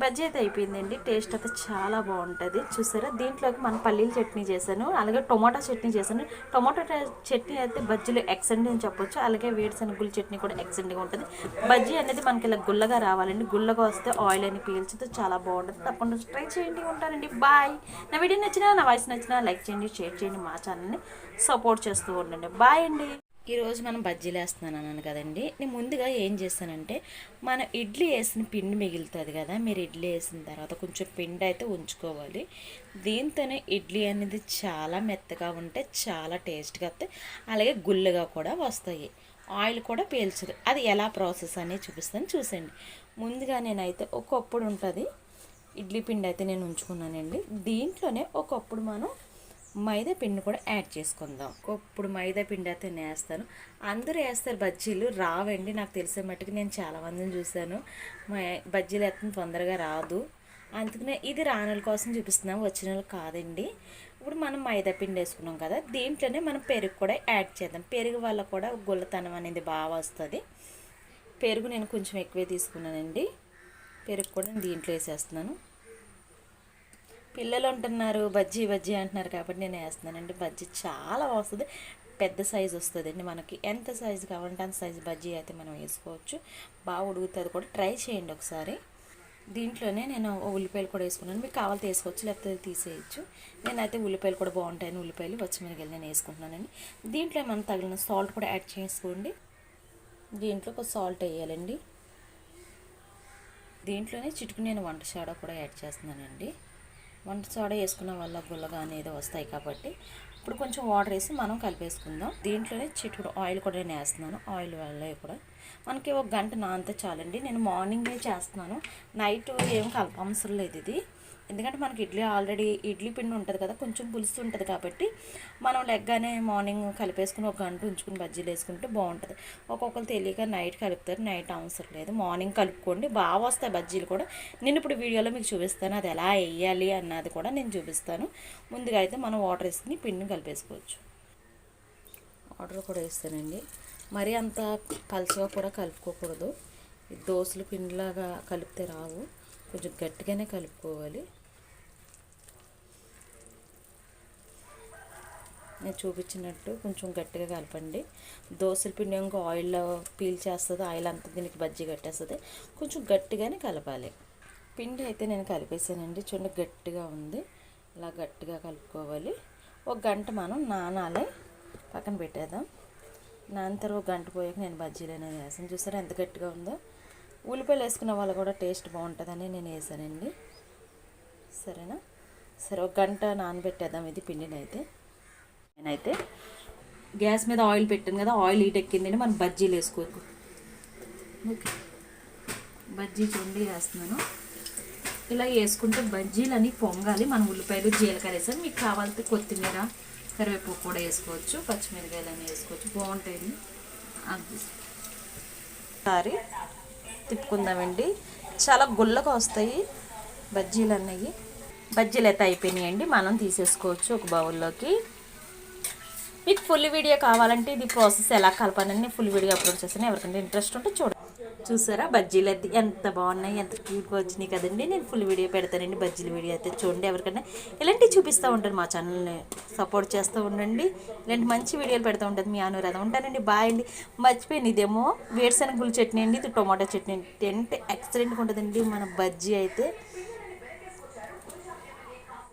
బజ్జీ అయితే అయిపోయిందండి. టేస్ట్ అయితే చాలా బాగుంటుంది. చూసారా? దీంట్లోకి మనం పల్లీల చట్నీ చేశాను. అలాగే టొమాటో చట్నీ చేశాను. టొమాటో చట్నీ అయితే బజ్జీలు ఎక్సెంట్ అని చెప్పొచ్చు. అలాగే వేరుశనగుల చట్నీ కూడా ఎక్సెంట్గా ఉంటుంది. బజ్జీ అనేది మనకి ఇలా గుల్లగా రావాలండి. గుల్లగా వస్తే ఆయిల్ అని పీల్చితే చాలా బాగుంటుంది. తప్పకుండా ట్రై చేయండి. ఉంటానండి. బాయ్ నా వీడియో నచ్చినా నా వాయిస్ నచ్చినా లైక్ చేయండి షేర్ చేయండి మా ఛానల్ని సపోర్ట్ చేస్తూ ఉండండి. బాయ్ అండి. ఈరోజు మనం బజ్జీలు వేస్తున్నాను అన్నాను కదండి. నేను ముందుగా ఏం చేస్తానంటే మనం ఇడ్లీ వేసిన పిండి మిగులుతుంది కదా మీరు ఇడ్లీ వేసిన తర్వాత కొంచెం పిండి అయితే ఉంచుకోవాలి. దీంతోనే ఇడ్లీ అనేది చాలా మెత్తగా ఉంటే చాలా టేస్ట్గా వస్తాయి. అలాగే గుళ్ళుగా కూడా వస్తాయి. ఆయిల్ కూడా పీల్చదు. అది ఎలా ప్రాసెస్ అనేది చూపిస్తాను. చూసండి ముందుగా నేనైతే ఒకప్పుడు ఉంటుంది ఇడ్లీ పిండి అయితే నేను ఉంచుకున్నానండి. దీంట్లోనే ఒకప్పుడు మనం మైదా పిండి కూడా యాడ్ చేసుకుందాం. ఇప్పుడు మైదా పిండి అయితే నేస్తాను. వేస్తాను అందరూ వేస్తారు బజ్జీలు రావండి నాకు తెలిసే మట్టుకు నేను చాలా మందిని చూశాను. బజ్జీలు ఎత్తం తొందరగా రాదు. అందుకనే ఇది రానుల కోసం చూపిస్తున్నాం వచ్చిన వాళ్ళు కాదండి. ఇప్పుడు మనం మైదా పిండి వేసుకున్నాం కదా దీంట్లోనే మనం పెరుగు కూడా యాడ్ చేద్దాం. పెరుగు వల్ల కూడా గుల్లతనం అనేది బాగా వస్తుంది. పెరుగు నేను కొంచెం ఎక్కువే తీసుకున్నానండి. పెరుగు కూడా నేను దీంట్లో వేసేస్తున్నాను. పిల్లలు అంటున్నారు బజ్జీ బజ్జీ అంటున్నారు కాబట్టి నేను వేస్తున్నానండి. బజ్జీ చాలా వస్తుంది. పెద్ద సైజు వస్తుందండి మనకి. ఎంత సైజు కావాలంటే అంత సైజు బజ్జీ అయితే మనం వేసుకోవచ్చు. బాగా ఉడుకుతుంది కూడా. ట్రై చేయండి ఒకసారి. దీంట్లోనే నేను ఉల్లిపాయలు కూడా వేసుకున్నాను. మీకు కావాలి వేసుకోవచ్చు లేకపోతే తీసేయచ్చు. నేనైతే ఉల్లిపాయలు కూడా బాగుంటాయని ఉల్లిపాయలు పచ్చిమిరకాయలు నేను వేసుకుంటున్నానండి. దీంట్లో మనం తగిలిన సాల్ట్ కూడా యాడ్ చేసుకోండి. దీంట్లో ఒక సాల్ట్ వేయాలండి. దీంట్లోనే చిటుకు నేను వంట షాడో కూడా యాడ్ చేస్తున్నానండి. వంట సోడా వేసుకున్న వల్ల గుల్లగా అనేది వస్తాయి కాబట్టి ఇప్పుడు కొంచెం వాటర్ వేసి మనం కలిపేసుకుందాం. దీంట్లోనే చిటుకుడు ఆయిల్ కూడా నేను వేస్తున్నాను. ఆయిల్ వల్ల కూడా మనకి ఒక గంట నానితే చాలండి. నేను మార్నింగే చేస్తున్నాను. నైట్ ఏం కలప అవసరం లేదు ఇది. ఎందుకంటే మనకి ఇడ్లీ ఆల్రెడీ ఇడ్లీ పిండి ఉంటుంది కదా కొంచెం పులుసు ఉంటుంది కాబట్టి మనం లెగ్గానే మార్నింగ్ కలిపేసుకుని ఒక గంట ఉంచుకుని బజ్జీలు వేసుకుంటే బాగుంటుంది. ఒక్కొక్కరు తెలియక నైట్ కలుపుతారు నైట్ అవసరం లేదు. మార్నింగ్ కలుపుకోండి. బాగా వస్తాయి బజ్జీలు కూడా. నేను ఇప్పుడు వీడియోలో మీకు చూపిస్తాను అది ఎలా వేయాలి అన్నది కూడా నేను చూపిస్తాను. ముందుగా అయితే మనం వాటర్ వేసుకుని పిండిని కలిపేసుకోవచ్చు. వాటర్ కూడా వేస్తానండి. మరీ అంత పలుచగా కూడా కలుపుకోకూడదు. దోశలు పిండిలాగా కలిపితే రావు. కొంచెం గట్టిగానే కలుపుకోవాలి. నేను చూపించినట్టు కొంచెం గట్టిగా కలపండి. దోశల పిండి ఇంకా ఆయిల్లో పీల్చేస్తుంది ఆయిల్ అంతా దీనికి బజ్జీ కట్టేస్తుంది. కొంచెం గట్టిగానే కలపాలి. పిండి అయితే నేను కలిపేసానండి. చూడండి గట్టిగా ఉంది. ఇలా గట్టిగా కలుపుకోవాలి. ఒక గంట మనం నానాలి. పక్కన పెట్టేద్దాం. నాన్న తర్వాత ఒక గంట పోయాక నేను బజ్జీలు అనేది వేసాను. చూసారా ఎంత గట్టిగా ఉందో? ఉల్లిపాయలు వేసుకున్న వాళ్ళు కూడా టేస్ట్ బాగుంటుందని నేను వేసానండి. సరేనా? సరే ఒక గంట నానబెట్టేద్దాం ఇది పిండిని అయితే. నేనైతే గ్యాస్ మీద ఆయిల్ పెట్టాను కదా ఆయిల్ హీట్ ఎక్కిందండి మనం బజ్జీలు వేసుకోవచ్చు ఓకే. బజ్జీ చూడండి వేస్తున్నాను. ఇలా వేసుకుంటే బజ్జీలు అని పొంగాలి. మనం ఉల్లిపాయలు జీలకర్ర వేసాను మీకు కావాలంటే కొత్తిమీర కరివేపాకు కూడా వేసుకోవచ్చు పచ్చిమిరకాయలు అని వేసుకోవచ్చు. బాగుంటాయి అది సారీ తిప్పుకుందామండి. చాలా గుల్లగా వస్తాయి బజ్జీలు అన్నవి బజ్జీలు అయితే అయిపోయినాయండి. మనం తీసేసుకోవచ్చు ఒక బౌల్లోకి. మీకు ఫుల్ వీడియో కావాలంటే ఇది ప్రాసెస్ ఎలా కలపాలని ఫుల్ వీడియో అప్లోడ్ చేస్తాను ఎవరికంటే ఇంట్రెస్ట్ ఉంటే చూడండి. చూసారా? బజ్జీలు అయితే ఎంత బాగున్నాయి ఎంత క్యూట్గా వచ్చినాయి కదండి. నేను ఫుల్ వీడియో పెడతానండి బజ్జీల వీడియో అయితే చూడండి ఎవరికైనా ఇలాంటివి చూపిస్తూ ఉంటాను మా ఛానల్ని సపోర్ట్ చేస్తూ ఉండండి. ఇలాంటి మంచి వీడియోలు పెడతా ఉంటుంది మీ అనురాధ. ఉంటానండి. బాయ్ అండి. మర్చిపోయింది ఇదేమో. వేరుశనగుల చట్నీ అండి. ఇది టొమాటో చట్నీ. అంటే ఎక్సలెంట్గా ఉంటుందండి మన బజ్జీ అయితే.